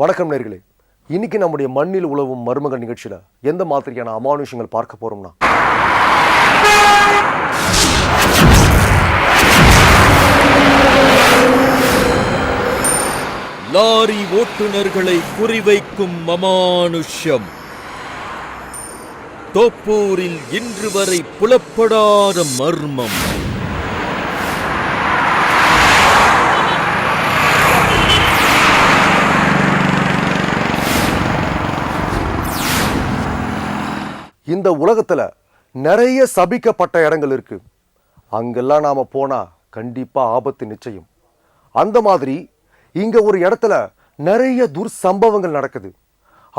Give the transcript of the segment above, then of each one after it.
வணக்கம் நேர்களே. இன்னைக்கு நம்முடைய மண்ணில் உழவும் மருமகள் நிகழ்ச்சியில எந்த மாதிரியான அமானுஷங்கள் பார்க்க போறோம்னா? லாரி ஓட்டுநர்களை குறிவைக்கும் அமானுஷ்யம். தோப்பூரில் இன்று வரை புலப்படாத மர்மம். இந்த உலகத்தில் நிறைய சபிக்கப்பட்ட இடங்கள் இருக்குது அங்கெல்லாம் நாம் போனால் கண்டிப்பாக ஆபத்து நிச்சயம். அந்த மாதிரி இங்கே ஒரு இடத்துல நிறைய துர்சம்பவங்கள் நடக்குது.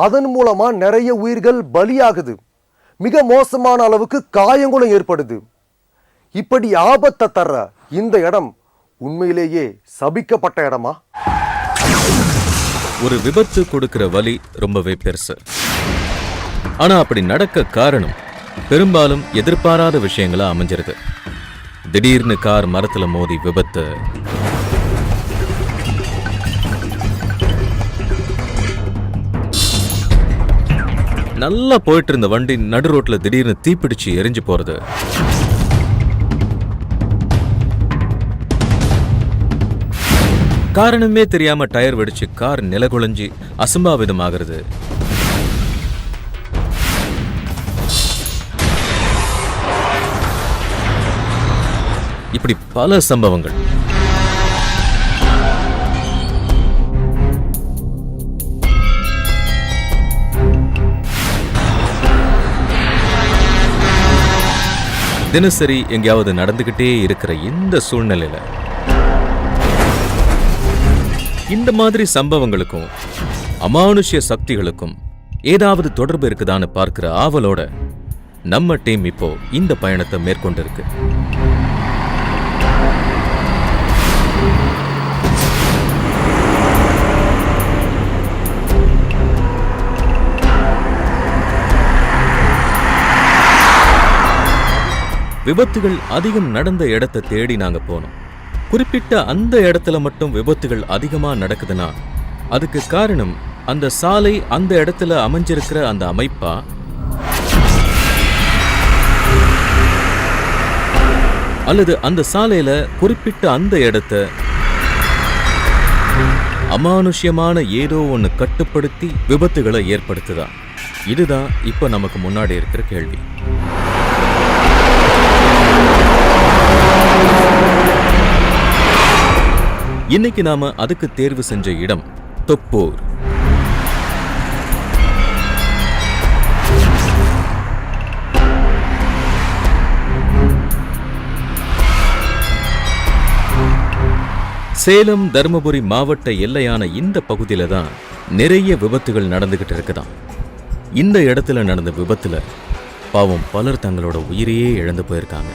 அதன் மூலமாக நிறைய உயிர்கள் பலியாகுது. மிக மோசமான அளவுக்கு காயங்களும் ஏற்படுது. இப்படி ஆபத்தை தர்ற இந்த இடம் உண்மையிலேயே சபிக்கப்பட்ட இடமா? ஒரு விபத்து கொடுக்கிற வலி ரொம்பவே பெருசு. ஆனா அப்படி நடக்க காரணம் பெரும்பாலும் எதிர்பாராத விஷயங்களா அமைஞ்சிருது. திடீர்னு கார் மரத்துல மோதி விபத்து. நல்லா போயிட்டு இருந்த வண்டி நடு ரோட்ல திடீர்னு தீப்பிடிச்சு எரிஞ்சு போறது. காரணமே தெரியாம டயர் வெடிச்சு கார் நிலகுலைஞ்சி அசம்பாவிதமாகிறது. இப்படி பல சம்பவங்கள். தினசரி எங்கேயாவது நடந்துகிட்டே இருக்கிற இந்த சூழ்நிலையில இந்த மாதிரி சம்பவங்களுக்கும் அமானுஷ்ய சக்திகளுக்கும் ஏதாவது தொடர்பு இருக்குதான்னு பார்க்கிற ஆவலோட நம்ம டீம் இப்போ இந்த பயணத்தை மேற்கொண்டிருக்கு. விபத்துகள் அதிகம் நடந்த இடத்தை தேடி நாங்க போனோம். குறிப்பிட்ட அந்த இடத்துல மட்டும் விபத்துகள் அதிகமா நடக்குதுன்னா அதுக்கு காரணம் அந்த சாலை அந்த இடத்துல அமைஞ்சிருக்கிற அந்த அமைப்பா? அல்லது அந்த சாலையில குறிப்பிட்ட அந்த இடத்த அமானுஷ்யமான ஏதோ ஒன்று கட்டுப்படுத்தி விபத்துகளை ஏற்படுத்துதா? இதுதான் இப்போ நமக்கு முன்னாடி இருக்கிற கேள்வி. இன்னைக்கு நாம அதுக்கு தேர்வு செஞ்ச இடம் தொப்பூர். சேலம் தருமபுரி மாவட்ட எல்லையான இந்த பகுதியில தான் நிறைய விபத்துகள் நடந்துகிட்டு இருக்குதாம். இந்த இடத்துல நடந்த விபத்துல பாவம் பலர் தங்களோட உயிரையே இழந்து போயிருக்காங்க.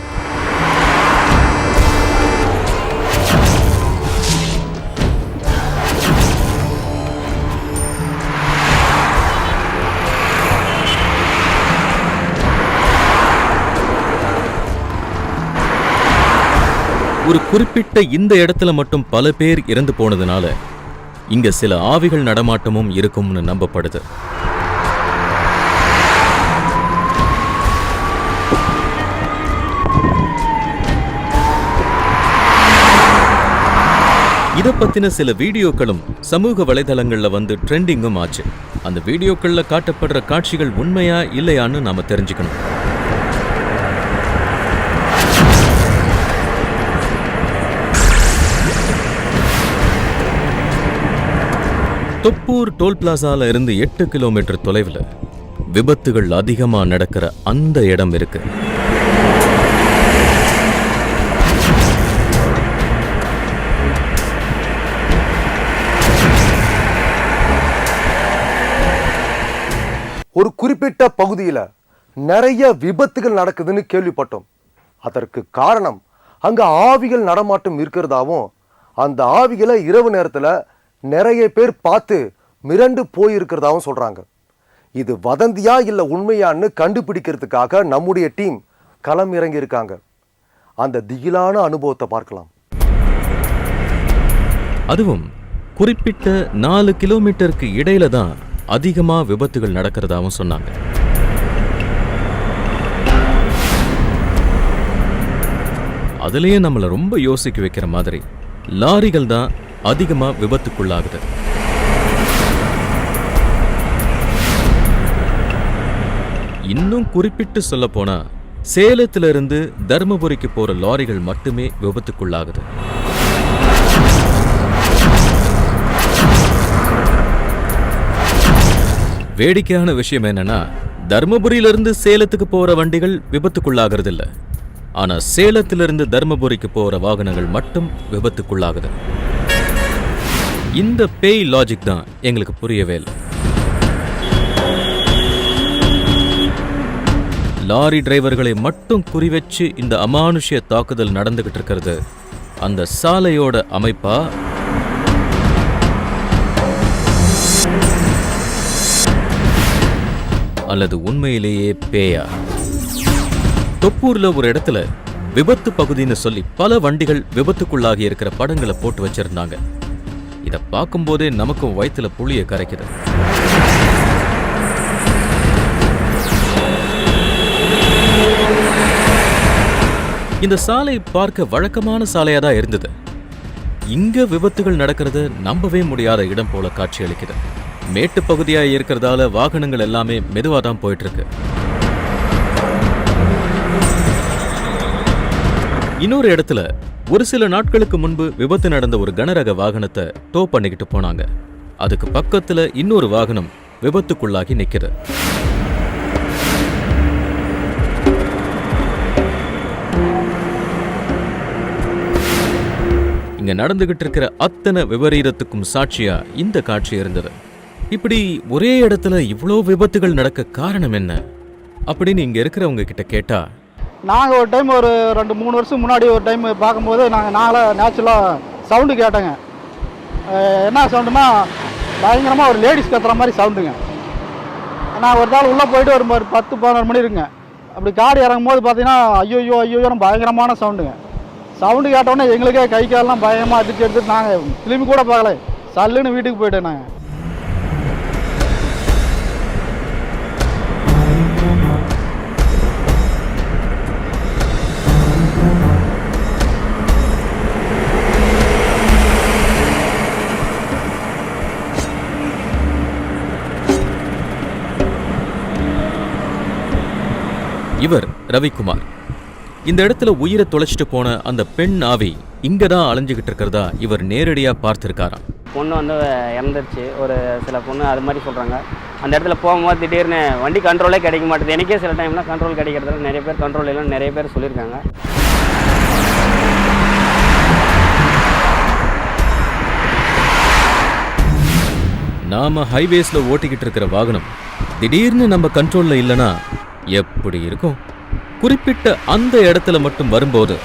ஒரு குறிப்பிட்ட இந்த இடத்துல மட்டும் பல பேர் இறந்து போனதுனால இங்க சில ஆவிகள் நடமாட்டமும் இருக்கும்னு நம்பப்படுது. இத பத்தின சில வீடியோக்களும் சமூக வலைதளங்கள்ல வந்து ட்ரெண்டிங்கும் ஆச்சு. அந்த வீடியோக்கள்ல காட்டப்படுற காட்சிகள் உண்மையா இல்லையான்னு நாம தெரிஞ்சுக்கணும். தொப்பூர் டோல் பிளாசால இருந்து எட்டு கிலோமீட்டர் தொலைவில் விபத்துகள் அதிகமாக நடக்கிற அந்த இடம் இருக்கு. ஒரு குறிப்பிட்ட பகுதியில் நிறைய விபத்துகள் நடக்குதுன்னு கேள்விப்பட்டோம். அதற்கு காரணம் அங்க ஆவிகள் நடமாட்டம் இருக்கிறதாவும் அந்த ஆவிகளை இரவு நேரத்தில் நிறைய பேர் பார்த்து மிரண்டு போயிருக்கிறதாவும் சொல்றாங்க. இது வதந்தியா இல்லை உண்மையான்னு கண்டுபிடிக்கிறதுக்காக நம்முடைய டீம் களம் இறங்கி இருக்காங்க. அந்த திகிலான அனுபவத்தை பார்க்கலாம். அதுவும் குறிப்பிட்ட நாலு கிலோமீட்டருக்கு இடையில தான் அதிகமா விபத்துகள் நடக்கிறதாவும் சொன்னாங்க. அதுலேயே நம்மளை ரொம்ப யோசிக்க வைக்கிற மாதிரி லாரிகள் தான் அதிகமாக விபத்துக்குள்ளாகுது. இன்னும் குறிப்பிட்டு சொல்ல போனா இருந்து தருமபுரிக்கு போகிற லாரிகள் மட்டுமே விபத்துக்குள்ளாகுது. வேடிக்கையான விஷயம் என்னன்னா தர்மபுரியிலிருந்து சேலத்துக்கு போகிற வண்டிகள் விபத்துக்குள்ளாகிறது இல்லை ஆனால் சேலத்திலிருந்து தர்மபுரிக்கு போகிற வாகனங்கள் மட்டும் விபத்துக்குள்ளாகுது. இந்த பேய் லாஜிக் தான் எங்களுக்கு புரியவே இல்லை. லாரி டிரைவர்களை மட்டும் குறிவச்சு இந்த அமானுஷ்ய தாக்குதல் நடந்துகிட்டு இருக்கிறது. அந்த சாலையோட அமைப்பா? அல்லது உண்மையிலேயே பேயா? தொப்பூர்ல ஒரு இடத்துல விபத்து பகுதின்னு சொல்லி பல வண்டிகள் விபத்துக்குள்ளாகி இருக்கிற படங்களை போட்டு வச்சிருந்தாங்க. இதை பார்க்கும்போதே நமக்கும் வயித்துல புளியை கரைக்குது. இந்த சாலை பார்க்க வழக்கமான சாலையா தான் இருந்தது. இங்க விபத்துகள் நடக்கிறது நம்பவே முடியாத இடம் போல காட்சியளிக்குது. மேட்டு பகுதியா இருக்கிறதால வாகனங்கள் எல்லாமே மெதுவா தான் போயிட்டு இருக்கு இன்னொரு இடத்துல ஒரு சில நாட்களுக்கு முன்பு விபத்து நடந்த ஒரு கனரக வாகனத்தை டோ பண்ணிக்கிட்டு போனாங்க. அதுக்கு பக்கத்துல இன்னொரு வாகனம் விபத்துக்குள்ளாகி நிக்குது. இங்க நடந்துகிட்டு இருக்கிற அத்தனை விபரீதத்துக்கும் சாட்சியா இந்த காட்சி இருந்தது. இப்படி ஒரே இடத்துல இவ்வளோ விபத்துகள் நடக்க காரணம் என்ன? அப்படின்னு இங்க இருக்கிறவங்க கிட்ட கேட்டா நாங்கள் ஒரு டைம் ஒரு ரெண்டு மூணு வருஷம் முன்னாடி ஒரு டைம் பார்க்கும்போது நாங்கள் நாங்களாக நேச்சுரலாக சவுண்டு கேட்டோங்க. என்ன சவுண்டுனா பயங்கரமாக ஒரு லேடிஸ் கத்துற மாதிரி சவுண்டுங்க நான் ஒரு நாள் உள்ளே போயிட்டு ஒரு ஒரு பத்து பதினொரு மணி இருக்குங்க. அப்படி காடு இறங்கும் போது பார்த்தீங்கன்னா ஐயோ ஐயோ ஐயோ பயங்கரமான சவுண்டுங்க சவுண்டு கேட்டோடனே எங்களுக்கே கை காலெல்லாம் பயங்கரமாக அடிச்சு எடுத்துட்டு நாங்கள் திரும்பி கூட பார்க்கல. சல்லுன்னு வீட்டுக்கு போயிட்டேன் நாங்கள் இவர் ரவிக்குமார். இந்த இடத்துல உயிரை தொலைச்சிட்டு போன அந்த பெண் ஆவி இங்க தான் அலைஞ்சுகிட்டு இருக்கிறதா இவர் நேரடியா பார்த்திருக்காராம். பொண்ணு வந்து இறந்துருச்சு. ஒரு சில பொண்ணு அது மாதிரி சொல்கிறாங்க அந்த இடத்துல போகும்போது திடீர்னு வண்டி கண்ட்ரோலே கிடைக்க மாட்டேது. எனக்கே சில டைம்லாம் கண்ட்ரோல் கிடைக்கிறதுல நிறைய பேர் கண்ட்ரோல் இல்லைன்னு நிறைய பேர் சொல்லியிருக்காங்க. நாம ஹைவேஸ்ல ஓட்டிக்கிட்டு இருக்கிற வாகனம் திடீர்னு நம்ம கண்ட்ரோல்ல இல்லனா எப்படி இருக்கும்? குறிப்பிட்ட அந்த இடத்துல மட்டும் வரும்போது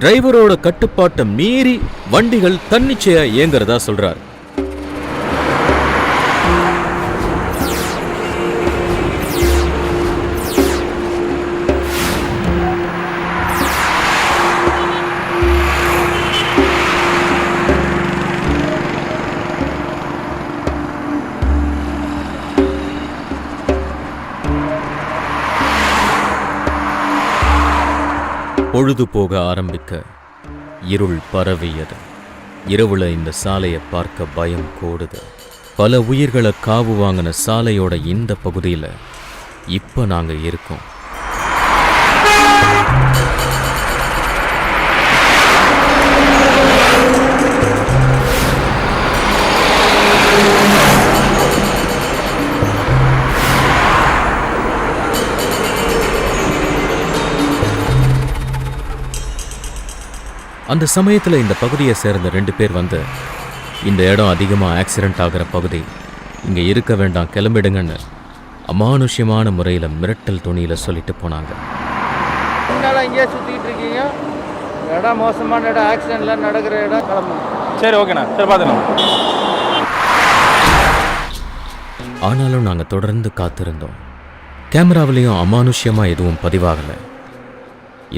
டிரைவரோட கட்டுப்பாட்டை மீறி வண்டிகள் தன்னிச்சையா இயங்குறதா சொல்றாரு. பொழுது போக ஆரம்பிக்க இருள் பரவியது. இரவுல இந்த சாலையை பார்க்க பயம் கூடுது. பல உயிர்களை காவு வாங்கின சாலையோட இந்த பகுதியில் இப்போ நாங்கள் இருக்கோம். அந்த சமயத்துல இந்த பகுதியை சேர்ந்த ரெண்டு பேர் வந்து இந்த இடம் அதிகமா ஆக்சிடென்ட் ஆகிற பகுதி. இங்க இருக்க வேண்டாம் கிளம்பிடுங்கன்னு அமானுஷ்யமான முறையில மிரட்டல் துணியில சொல்லிட்டு போனாங்க. முன்னால் இங்கேயே சுற்றிக்கிட்டு இருக்கீங்க. இடம் மோசமான இடம் ஆக்சிடென்ட்லாம் நடக்கிற இடம் கிளம்புங்க. சரி ஓகேண்ணா சரி பார்த்துக்கலாம். ஆனாலும் நாங்க தொடர்ந்து காத்திருந்தோம். கேமராவிலையும் அமானுஷ்யமா எதுவும் பதிவாகல.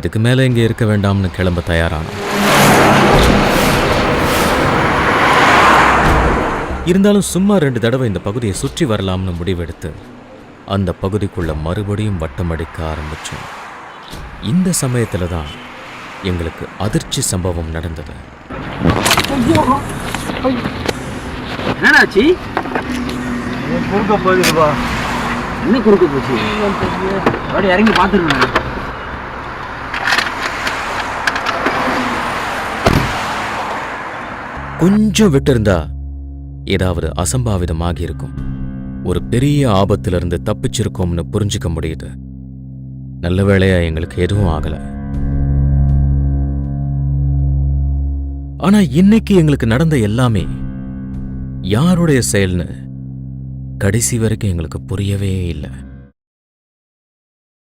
இதுக்கு மேல இங்க இருக்க வேண்டாம்னு கிளம்ப தயாரானோம். இருந்தாலும் சும்மா ரெண்டு தடவை இந்த பகுதியை சுற்றி வரலாம்னு முடிவெடுத்து அந்த பகுதிக்குள்ள மறுபடியும் வட்டமடிக்க ஆரம்பிச்சோம். இந்த சமயத்துல தான் எங்களுக்கு அதிர்ச்சி சம்பவம் நடந்தது. என்னடாச்சு குறுக்க போகுதுப்பா என்ன குறுக்க போச்சு? இறங்கி பார்த்துருங்க. கொஞ்சம் விட்டிருந்தா ஏதாவது அசம்பாவிதமாகி இருக்கும் ஒரு பெரிய ஆபத்திலிருந்து தப்பிச்சிருக்கோம்னு புரிஞ்சுக்க முடியுது. நல்ல வேளையா எங்களுக்கு எதுவும் ஆகல. ஆனா இன்னைக்கு எங்களுக்கு நடந்த எல்லாமே யாருடைய செயல்னு கடைசி வரைக்கும் எங்களுக்கு புரியவே இல்லை.